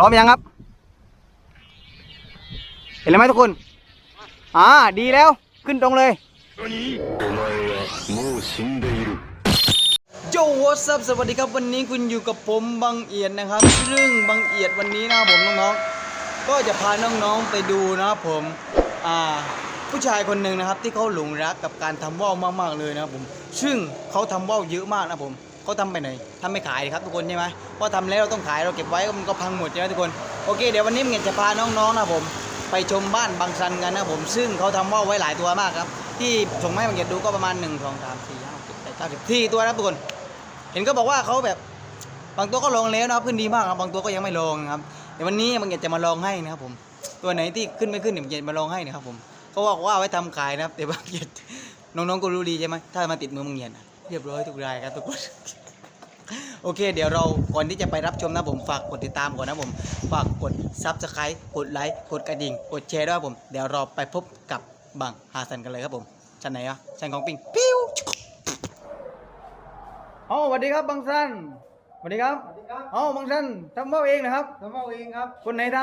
ร้อมยังครับ เห็นแล้วไหมทุกคน อ่า ดีแล้ว ขึ้นตรงเลยโจวอสับสวัสดีครับ วันนี้คุณอยู่กับผมบังเอียดนะครับเรื่องบังเอียดวันนี้นะผมน้องๆ ก็จะพาน้องๆไปดูนะครับผม อ่า ผู้ชายคนหนึ่งนะครับ ที่เขาหลงรักกับการทำว่าวมากๆเลยนะครับผม ซึ่งเขาทำว่าวเยอะมากนะผม เขาทำไปไหนทำไม่ขายครับทุกคนใช่ไหมเพราะทำแล้วเราต้องขายเราเก็บไว้มันก็พังหมดใช่ไหมทุกคนโอเคเดี๋ยววันนี้มันจะพาน้องๆนะผมไปชมบ้านบางซันกันนะผมซึ่งเขาทำว่าวไว้หลายตัวมากครับ ที่ส่งมาให้บังเกียรติดูก็ประมาณ1 2 3 4 5 6 7 8 9 10ที่ตัวนะทุกคน เห็นก็บอกว่าเขาแบบบางตัวก็ลองแล้วนะครับขึ้นดีมากครับบางตัวก็ยังไม่ลองครับเดี๋ยววันนี้บางเกียรติจะมาลองให้นะครับผมตัวไหนที่ขึ้นไม่ขึ้นเดี๋ยวบางเกียรติมาลองให้นะครับผมเขาบอกว่าไว้ทำขายนะครับแต่บางเกียรติน้องๆก็รู้ดีใช่ไหมถ้ามาติดมือบางเกียรตินะ เรียบร้อยทุกรายครับทุกคน โอเค เดี๋ยวเราก่อนที่จะไปรับชมนะผมฝากกดติดตามก่อนนะผม ฝากกดซับสไครต์กดไลค์กดกระดิ่ง กดแชร์ด้วยครับผม เดี๋ยวเราไปพบกับบังฮาซันกันเลยครับผมชั้นไหนอะชั้นของปิงปิ้วอ๋อสวัสดีครับบางสันสวัสดีครับสวัสดีครับอ๋อบางสันทำเบ้าเองนะครับทำเอาเองครับ คนไหนท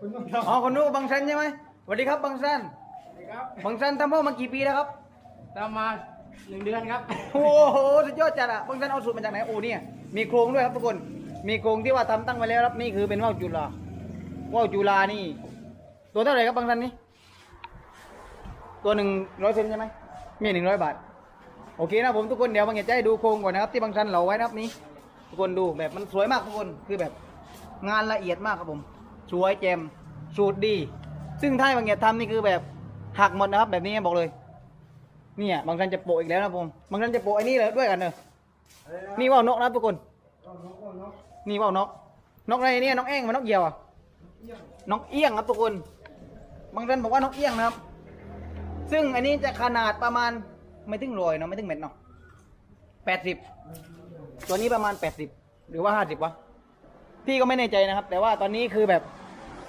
คุณต้องำอ๋อคนนู้นบางสันใช่ไหมสวัสดีครับบางสันสวัสดีครับบางสันทำเบ้ามากี่ปีแล้วครับทำมา หนึ่งเดือนครับ โอ้โหสุดยอดจัดอะบางสันเอาสูตรมาจากไหนโอ้เนี่ยมีโครงด้วยครับทุกคน มีโครงที่ว่าทำตั้งไว้แล้วครับนี่คือเป็นว่าวจุฬาว่าวจุฬานี่ ตัวเท่าไหร่ครับบางสันนี่ตัวหนึ่งร้อยเซนใช่ไหมมีหนึ่งร้อยบาท โอเคนะผมทุกคนเดี๋ยวบางอยากจะให้ดูโครงก่อนนะครับที่บางชันเหลาไว้นะครับนี้ทุกคนดูแบบมันสวยมากทุกคนคือแบบงานละเอียดมากครับผมสวยแจ่มสูตรดี ซึ่งถ้าบางอยากทำนี่คือแบบหักหมดนะครับแบบนี้บอกเลย เนี่ยบางชันจะโปะอีกแล้วนะผมบางชันจะโปะไอ้นี่เลยด้วยกันเนอะนี่ว่าวนกนะทุกคนนี่ว่าวนก นกอะไรเนี่ยนกแอ่งมันนกเหยี่ยวอะนกเอี้ยงครับทุกคน บางท่านบอกว่านกเอี้ยงนะครับ ซึ่งอันนี้จะขนาดประมาณไม่ถึงรอยเนาะไม่ถึงเม็ดเนาะแปดสิบตัวนี้ประมาณแปดสิบหรือว่าห้าสิบวะพี่ก็ไม่แน่ใจนะครับ แต่ว่าตอนนี้คือแบบ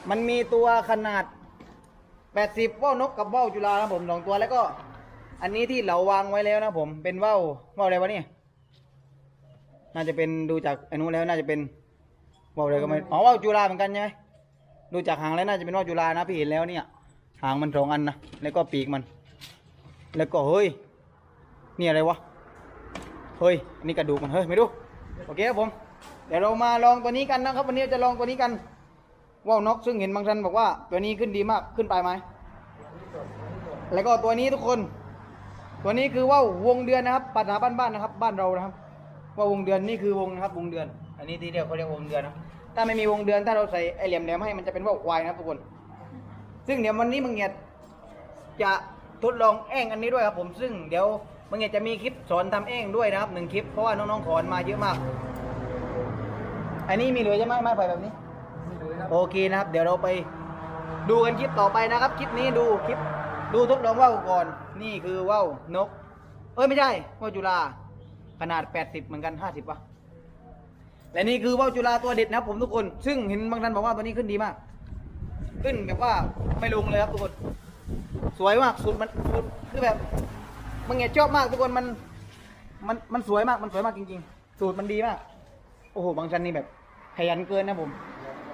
มันมีตัวขนาดแปดสิบว่าวนกกับว่าวจุฬานะผมสองตัวแล้วก็ อันนี้ที่เราวางไว้แล้วนะผมเป็นว่าวว่าวอะไรวะเนี่ยน่าจะเป็นดูจากอันนู้นแล้วน่าจะเป็นว่าวอะไรก็ไม่อ๋อว่าวจุฬาเหมือนกันใช่ไหมดูจากหางแล้วน่าจะเป็นว่าวจุฬานะพี่เห็นแล้วเนี่ยหางมันสองอันนะแล้วก็ปีกมัน แล้วก็เฮ้ยนี่อะไรวะเฮ้ยอันนี่กระดูกมันเฮ้ยไม่รู้โอเคครับผม เดี๋ยวเรามาลองตัวนี้กันนะครับ วันนี้จะลองตัวนี้กันว่าวนกซึ่งเห็นบางท่านบอกว่า ตัวนี้ขึ้นดีมากขึ้นไปไหมแล้วก็ตัวนี้ทุกคน ตัวนี้คือว่าวงเดือนนะครับปัญหาบ้านๆนะครับ บ้านเรานะครับ ว่าวงเดือนนี่คือวงนะครับ วงเดือน อันนี้ที่เรียกเขาเรียกวงเดือนนะถ้าไม่มีวงเดือนถ้าเราใส่ไอเหลี่ยมแหลมให้มันจะเป็นว่าวควายนะครับทุกคน ซึ่งเดี๋ยววันนี้มังเงียดจะทดลองแอ่งอันนี้ด้วยครับผมซึ่งเดี๋ยวมังเงียดจะมีคลิปสอนทำแอ่งด้วยนะครับหนึ่งคลิปเพราะว่าน้องๆขอนมาเยอะมาก อันนี้มีเหลือใช่ไหมไม้ไผ่แบบนี้โอเคนะครับ เดี๋ยวเราไปดูกันคลิปต่อไปนะครับ คลิปนี้ดูคลิป ดูทดลองว่าวก่อน นี่คือว่าวนก เอ้ยไม่ใช่ว่าวจุฬาขนาด 80 เหมือนกัน 50วะและนี่คือว่าวจุฬาตัวเด็ดนะครับผมทุกคน ซึ่งเห็นบางท่านบอกว่าตัวนี้ขึ้นดีมาก ขึ้นแบบว่าไม่ลงเลยครับทุกคน สวยมากสุดมันสุดคือแบบมันเงียชอบมากทุกคนมันมันมันสวยมากมันสวยมากจริงๆ สูตรมันดีมาก โอ้โหบางชันนี่แบบขยันเกินนะผม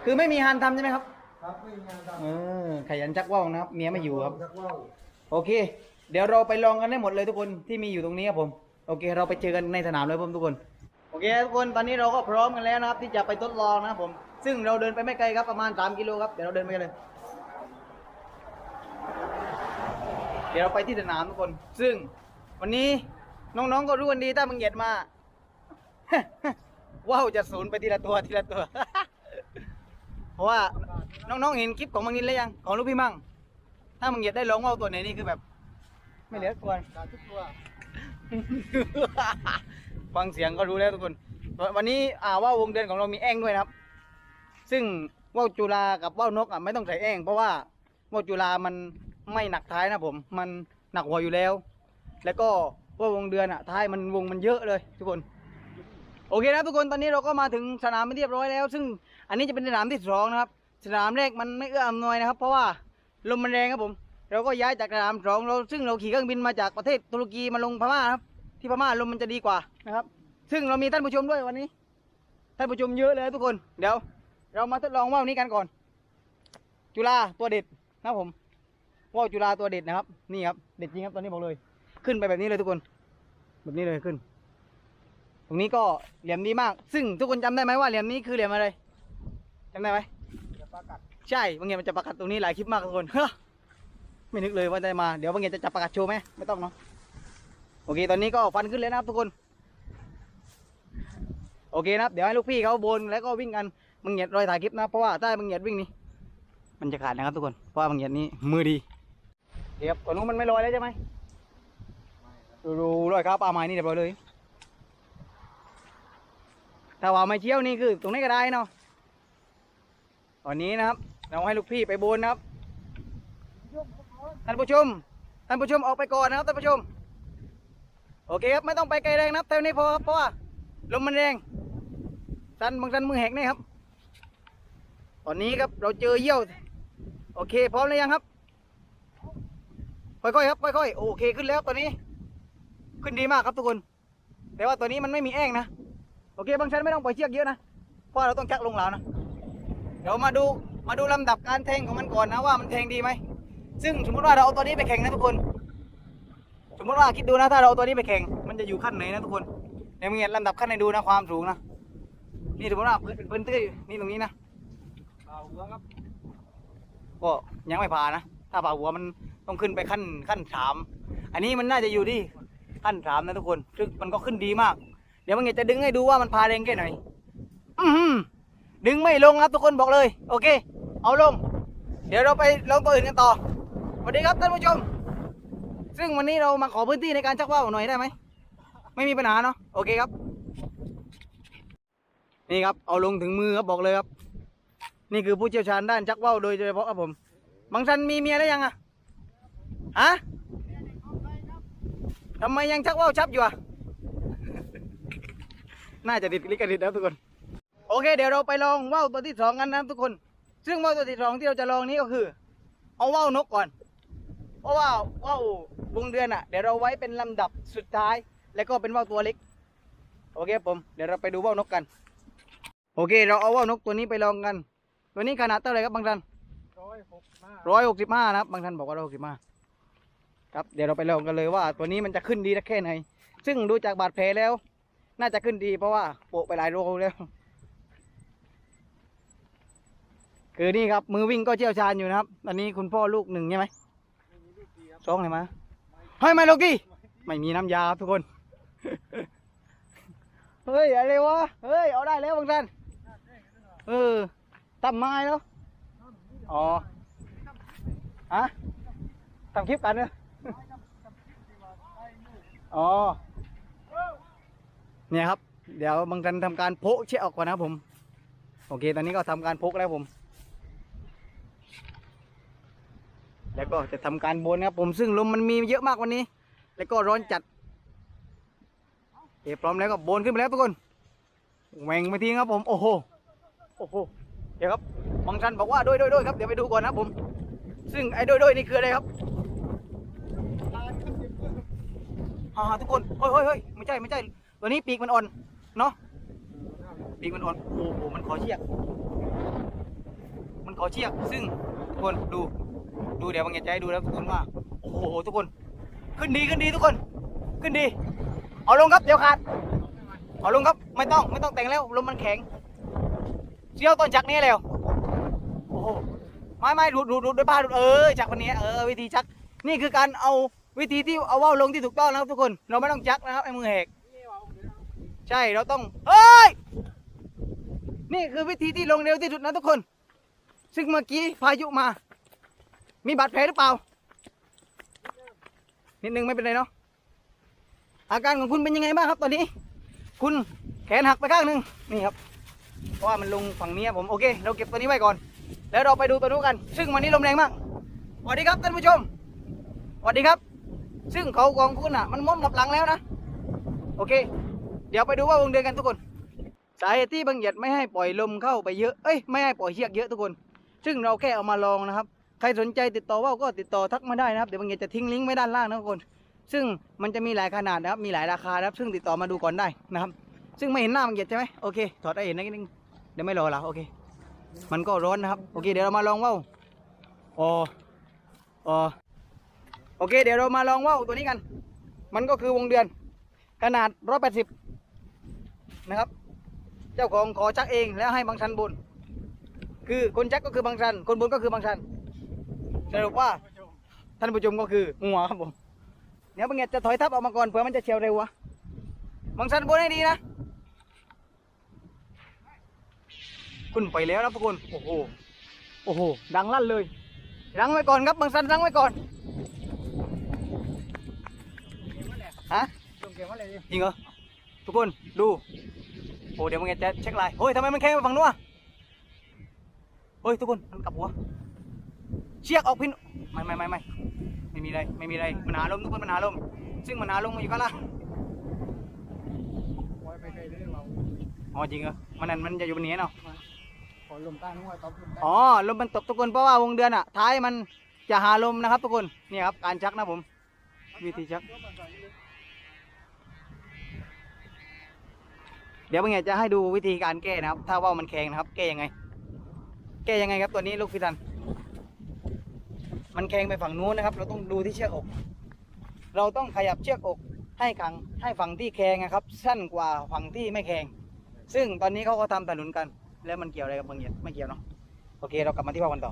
คือไม่มีฮานทำใช่ไหมครับ ครับไม่มีงานทเออขยันจักว่าวนะครับ เมียไม่อยู่ครับำชักว่าวโอเค เดี๋ยวเราไปลองกันได้หมดเลยทุกคนที่มีอยู่ตรงนี้ครับผมโอเค เราไปเจอกันในสนามเลยครับผมทุกคนโอเคทุกคนตอนนี้เราก็พร้อมกันแล้วนะครับ ที่จะไปทดลองนะครับผม ซึ่งเราเดินไปไม่ไกลครับประมาณ 3 กิโลครับเดี๋ยวเราเดินไปกันเลย เดี๋ยวเราไปที่สนามทุกคน ซึ่งวันนี้น้องๆก็รู้กันดีถ้ามึงเหยียดมา ว้าวจะสูญไปทีละตัวทีละตัว เพราะว่า น้องๆเห็นคลิปของมังนินแล้วยังของลูกพี่มั่งถ้ามึงเหยียดได้ร้องว่าวตัวไหนนี่คือแบบ ไม่เหลือตัวขาทุกตัว ฟังเสียงก็รู้แล้วทุกคน วันนี้อ่าว่าววงเดือนของเรามีแอ่งด้วยนะครับ ซึ่งว่าวจุฬากับว่าวนกอะไม่ต้องใส่แอ่งเพราะว่าว่าวจุฬามันไม่หนักท้ายนะผม มันหนักหัวอยู่แล้ว แล้วก็ว่าววงเดือนอะท้ายมันวงมันเยอะเลย ทุกคนโอเคนะทุกคนตอนนี้เราก็มาถึงสนามที่เรียบร้อยแล้ว ซึ่งอันนี้จะเป็นสนามที่สองนะครับ สนามแรกมันไม่เอื้ออำนวยนะครับ เพราะว่าลมมันแรงครับผม เราก็ย้ายจากสนามสองเราซึ่งเราขี่เครื่องบินมาจากประเทศตุรกีมาลงพม่าครับ ที่พม่าลมมันจะดีกว่านะครับ ซึ่งเรามีท่านผู้ชมด้วยวันนี้ ท่านผู้ชมเยอะเลยทุกคน เดี๋ยว เรามาทดลองว่าวนี้กันก่อน จุฬาตัวเด็ดนะครับผมว่าวจุฬาตัวเด็ดนะครับ นี่ครับเด็ดจริงครับตอนนี้บอกเลย ขึ้นไปแบบนี้เลยทุกคน แบบนี้เลยขึ้น ตรงนี้ก็เหลี่ยมดีมาก ซึ่งทุกคนจำได้ไหมว่าเหลี่ยมนี้คือเหลี่ยมอะไรจำได้ไหม ประกัดใช่บางอย่างมันจะประกาศตรงนี้หลายคลิปมากทุกคนเฮ้อไม่นึกเลยว่าจะมาเดี๋ยวบางอย่างจะจับประกาศโชว์ไหมไม่ต้องเนาะโอเคตอนนี้ก็ฟันขึ้นเลยนะครับทุกคน โอเคนะครับ เดี๋ยวให้ลูกพี่เขาโบนแล้วก็วิ่งกันบางเหยียรอยถ่ายคลิปนะเพราะว่าถ้าบางเหยียวิ่งนี่มันจะขาดนะครับทุกคนเพราะว่าบางเหยียนี้มือดีเดี๋ยวตัวนู้นมันไม่ลอยแล้วใช่ไหมดูดูรอยครับปลาไม้นี่เรียบร้อยเลยถ้าว่าไม่เชี่ยวนี่คือตรงนี้ก็ได้เนาะ ตอนนี้นะครับ เราให้ลูกพี่ไปบนนะครับท่านผู้ชมท่านผู้ชมออกไปก่อนนะครับท่านผู้ชม โอเคครับไม่ต้องไปไกลแรงนะครับเท่านี้พอครับเพราะว่าลมมันแรงสันบางสันมือแหกนี่ครับ ตอนนี้ครับเราเจอเยี่ยว โอเค พร้อมหรือยังครับ ค่อยๆครับค่อยๆโอเคขึ้นแล้วตอนนี้ ขึ้นดีมากครับทุกคน แต่ว่าตัวนี้มันไม่มีแอ่งนะโอเคบางชันไม่ต้องปล่อยเชือกเยอะนะเพราะเราต้องจักลงแล้วนะ เดี๋ยวมาดูมาดูลำดับการแทงของมันก่อนนะว่ามันแทงดีไหม ซึ่งสมมติว่าเราเอาตัวนี้ไปแข่งนะทุกคน สมมติว่าคิดดูนะถ้าเราเอาตัวนี้ไปแข่ง มันจะอยู่ขั้นไหนนะทุกคนเดี๋ยวมึงเห็นลำดับขั้นให้ดูนะความสูงนะ นี่สมมติว่าพื้นเป็นพื้นที่นี่ตรงนี้นะเอาหัวครับ ก็ยังไม่ผ่านนะ ถ้าผ่าหัวมันต้องขึ้นไปขั้นขั้นสาม อันนี้มันน่าจะอยู่ที่ขั้นสามนะทุกคน ซึ่งมันก็ขึ้นดีมาก เดี๋ยวมึงจะดึงให้ดูว่ามันพาแรงแค่ไหน อือ ดึงไม่ลงครับทุกคนบอกเลย โอเค เอาลง เดี๋ยวเราไปลองตัวอื่นกันต่อสวัสดีครับท่านผู้ชม ซึ่งวันนี้เรามาขอพื้นที่ในการชักว่าวหน่อยได้ไหมไม่มีปัญหาเนาะโอเคครับ นี่ครับเอาลงถึงมือครับบอกเลยครับ นี่คือผู้เชี่ยวชาญด้านชักว่าวโดยเฉพาะครับผม บางท่านมีเมียแล้วยังอะฮะทำไมยังชักว่าวชับอยู่อะน่าจะติดลิขสิทธิ์นะครับทุกคน อเคเดี๋ยวเราไปลองว่าวตัวที่สองกันนะครับทุกคน ซึ่งว่าวตัวที่สองที่เราจะลองนี้ก็คือ เอาว่าวนกก่อน เพราะว่าว่าววงเดือนอะ เดี๋ยวเราไว้เป็นลำดับสุดท้าย แล้วก็เป็นว่าวตัวเล็ก โอเคผม เดี๋ยวเราไปดูว่าวนกกัน โอเค เราเอาว่าวนกตัวนี้ไปลองกัน ตัวนี้ขนาดเท่าไหร่ครับบางท่านร้อยหกห้าร้อยหกสิบห้านะครับบางท่านบอกว่าร้อยหกสิบห้าครับเดี๋ยวเราไปลองกันเลยว่า ตัวนี้มันจะขึ้นดีสักแค่ไหน ซึ่งดูจากบาดแผลแล้ว น่าจะขึ้นดีเพราะว่าโปะไปหลายโรแล้ว คือนี่ครับมือวิ่งก็เชี่ยวชาญอยู่นะครับ อันนี้คุณพ่อลูกหนึ่งใช่ไหมสองเลยมาเฮ้ยไม่ลูกดิไม่มีน้ำยาครับทุกคน เฮ้ยอะไรวะ เฮ้ยเอาได้แล้วบางท่านเออตั้มไม้แล้ว อ๋อฮะทำคลิปกันเนอะอ๋อ เนี่ยครับ เดี๋ยวบางท่านทำการโพะเชือกออกก่อนนะครับผม โอเค ตอนนี้ก็ทำการโพกแล้วผม แล้วก็จะทำการโบนครับผมซึ่งลมมันมีเยอะมากวันนี้ แล้วก็ร้อนจัดโอเคพร้อมแล้วก็โบนขึ้นไปแล้วทุกคนแหว่งไปทีครับผมโอ้โหโอ้โหเดี๋ยวครับบางท่านบอกว่าด้วยด้วยด้วยครับเดี๋ยวไปดูก่อนนะผม ซึ่งไอ้ด้วยด้วยนี่คืออะไรครับอ่าทุกคนเฮ้ยเฮ้ยเฮ้ยไม่ใช่ไม่ใช่ตัวนี้ปีกมันอ่อนเนาะปีกมันอ่อนโอ้โหมันขอเชือกมันขอเชือกซึ่งทุกคนดู ดูเดี๋ยวบางอย่างจะให้ดูแล้วทุกคนว่าโอ้โหทุกคน ขึ้นดีขึ้นดีทุกคน ขึ้นดี เอาลงครับเดี๋ยวขาดเอาลงครับไม่ต้องไม่ต้องแต่งแล้วลมมันแข็งเชี่ยวต้นจักรนี้แล้วโอ้โหไม่ไม่ดูดูดูด้วยผ้าดูเออจักรวันนี้เออวิธีชักนี่คือการเอาวิธีที่เอาว่าวลงที่ถูกต้องนะครับทุกคน เราไม่ต้องจักนะครับไอ้มือแหกใช่เราต้องเฮ้ยนี่คือวิธีที่ลงเร็วที่สุดนะทุกคน ซึ่งเมื่อกี้พายุมา มีบาดแผลหรือเปล่า นิดนึงไม่เป็นไรเนาะ อาการของคุณเป็นยังไงบ้างครับ ตอนนี้ คุณแขนหักไปข้างหนึ่งนี่ครับ เพราะว่ามันลงฝั่งนี้ผม โอเค เราเก็บตัวนี้ไว้ก่อน แล้วเราไปดูตัวนู้นกัน ซึ่งวันนี้ลมแรงมาก สวัสดีครับท่านผู้ชม สวัสดีครับ ซึ่งเขาของคุณอะ มันม้วนกลับหลังแล้วนะ โอเค เดี๋ยวไปดูว่าวงเดือนกันทุกคน สาเหตุที่บางเหยียดไม่ให้ปล่อยลมเข้าไปเยอะ เอ้ย ไม่ให้ปล่อยเชือกเยอะทุกคน ซึ่งเราแค่เอามาลองนะครับ รสนใจติดต่อว่าวก็ติดต่อทักมาได้นะครับ เดี๋ยวบางเหยียดจะทิ้งลิงก์ไว้ด้านล่างนะทุกคน ซึ่งมันจะมีหลายขนาดนะครับ มีหลายราคานะครับ ซึ่งติดต่อมาดูก่อนได้นะครับ ซึ่งไม่เห็นหน้าบางเหยียดใช่ไหมโอเค ถอดได้เห็นนิดนึง เดี๋ยวไม่รอละโอเค มันก็ร้อนนะครับ โอเค เดี๋ยวเรามาลองว่าวอ๋ออ๋อโอเค เดี๋ยวเรามาลองว่าวตัวนี้กัน มันก็คือวงเดือน ขนาดร้อยแปดสิบนะครับ เจ้าของขอชักเองแล้วให้บางชันบน คือคนชักก็คือบางชัน คนบนก็คือบางชัน สรุปว่าท่านผู้ชมก็คือหัวครับผมเดี๋ยวบางเงีจะถอยทับออกมาก่อนเผื่อมันจะเฉียวเร็วอะบางชันบนให้ดีนะคุณไปแล้วนะทุกคนโอ้โหโอ้โหดังลั่นเลยดังไว้ก่อนครับบางชันดังไว้ก่อนฮะส่งเก็บมาเลยดิจริงเหรอทุกคนดูโอ้เดี๋ยวบางเงียจะเช็คไลน์เฮ้ยทำไมมันแข็งไปฝั่งนู้นอะเฮ้ยทุกคนมันกลับหัว เชือกออกพินไม่ไม่ไม่ไม่ไม่มีอะไรไม่มีอะไรมันหาลมทุกคนมันหาลมซึ่งมันหาลมมันอยู่ข้างล่างปล่อยไปไกลเลยเราอ๋อจริงเหรอมันนั่นมันจะอยู่บนนี้เนาะขอลมใต้หัวตบลมใต้อ๋อลมมันตกทุกคนเพราะว่าวงเดือนอะท้ายมันจะหาลมนะครับทุกคนนี่ครับการชักนะผม วิธีชัก เดี๋ยวเป็นไงจะให้ดูวิธีการแก้นะครับ ถ้าว่าวมันแข็งนะครับ แก้ยังไง แก้ยังไงครับตัวนี้ลูกพิทัน มันแข็งไปฝั่งนู้นนะครับ เราต้องดูที่เชือกอก เราต้องขยับเชือกอกให้ขังให้ฝั่งที่แข็งนะครับ สั้นกว่าฝั่งที่ไม่แข็งซึ่งตอนนี้เขาก็ทำถนนกัน แล้วมันเกี่ยวอะไรกับบางอย่างไม่เกี่ยวเนาะโอเค เรากลับมาที่ว่าวกันต่อ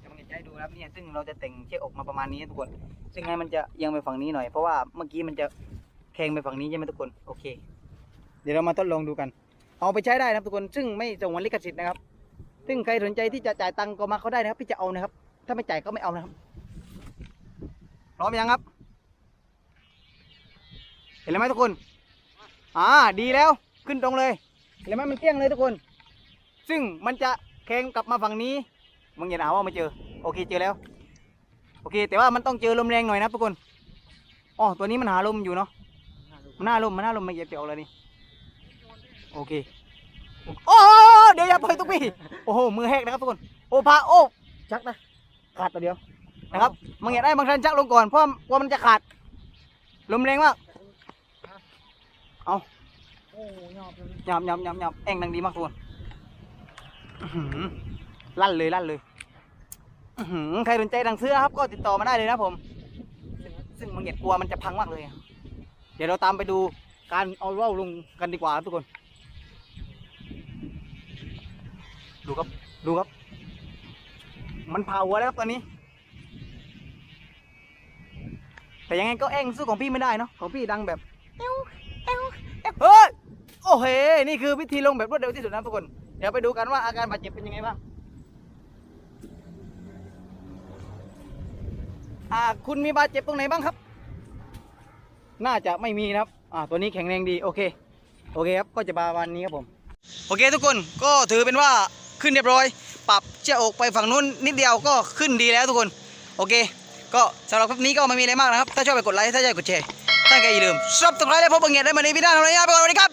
เดี๋ยวบางอย่างจะให้ดูนะครับเนี่ยซึ่งเราจะแต่งเชือกอกมาประมาณนี้ทุกคน ซึ่งให้มันจะยังไปฝั่งนี้หน่อยเพราะว่าเมื่อกี้มันจะแข็งไปฝั่งนี้ใช่ไหมทุกคนโอเค เดี๋ยวเรามาทดลองดูกัน เอาไปใช้ได้นะครับทุกคนซึ่งไม่ส่งวันลิขสิทธิ์นะครับ ซึ่งใครสนใจที่จะจ่ายตังค์ก็มาเขาได้นะครับพี่จะเอานะครับ ถ้าไม่จ่ายก็ไม่เอานะครับพร้อมยังครับ เห็นแล้วไหมทุกคน อ่า ดีแล้ว ขึ้นตรงเลย เห็นไหมมันเตี้ยงเลยทุกคน ซึ่งมันจะแข็งกลับมาฝั่งนี้ มึงอย่าหาว่าไม่เจอ โอเค เจอแล้ว โอเค แต่ว่ามันต้องเจอลมแรงหน่อยนะทุกคน อ๋อ ตัวนี้มันหาลมอยู่เนาะ มันน่าลม มันน่าลมไม่เหยียบเจียวเลยนี่ โอเค โอ้ เดี๋ยวอย่าปล่อยตุ๊กพี่ โอ้โห มือแหกนะครับทุกคน โอ้พาโอ้ ชักนะ ขาดตัวเดียวนะครับมึงอย่าได้บางท่านชักลงก่อนเพราะกลัวมันจะขาดลมแรงมากเอาโอ้ยอบเลยยำยำยำยำแองดังดีมากทุกคนลั่นเลยลั่นเลยใครสนใจดังเสื้อครับ ก็ติดต่อมาได้เลยนะผม ซึ่งมึงอย่ากลัวมันจะพังมากเลย เดี๋ยวเราตามไปดูการเอาว่าลงกันดีกว่าทุกคน ดูครับ ดูครับ มันเผาหัวแล้วครับตอนนี้ แต่ยังไงก็แองสู้ของพี่ไม่ได้เนาะของพี่ดังแบบเอ้วเอ้วเอ้วเฮ้ยโอ้เฮนี่คือวิธีลงแบบรวดเร็วที่สุดนะทุกคน เดี๋ยวไปดูกันว่าอาการบาดเจ็บเป็นยังไงบ้างอ่าคุณมีบาดเจ็บตรงไหนบ้างครับ น่าจะไม่มีนะครับอ่าตัวนี้แข็งแรงดีโอเค โอเคครับ ก็จะประมาณนี้ครับผม โอเคทุกคนก็ถือเป็นว่า ขึ้นเรียบร้อย ปรับเชือกอกไปฝั่งนู้นนิดเดียวก็ขึ้นดีแล้วทุกคน โอเค ก็สำหรับคลิปนี้ก็ไม่มีอะไรมากนะครับ ถ้าชอบไปกดไลค์ ถ้าชอบกดแชร์ ถ้าใครอย่าลืมซับสไครต์และพบกันเงียได้มาในวิดีโอหน้าไปก่อนสวัสดีครับ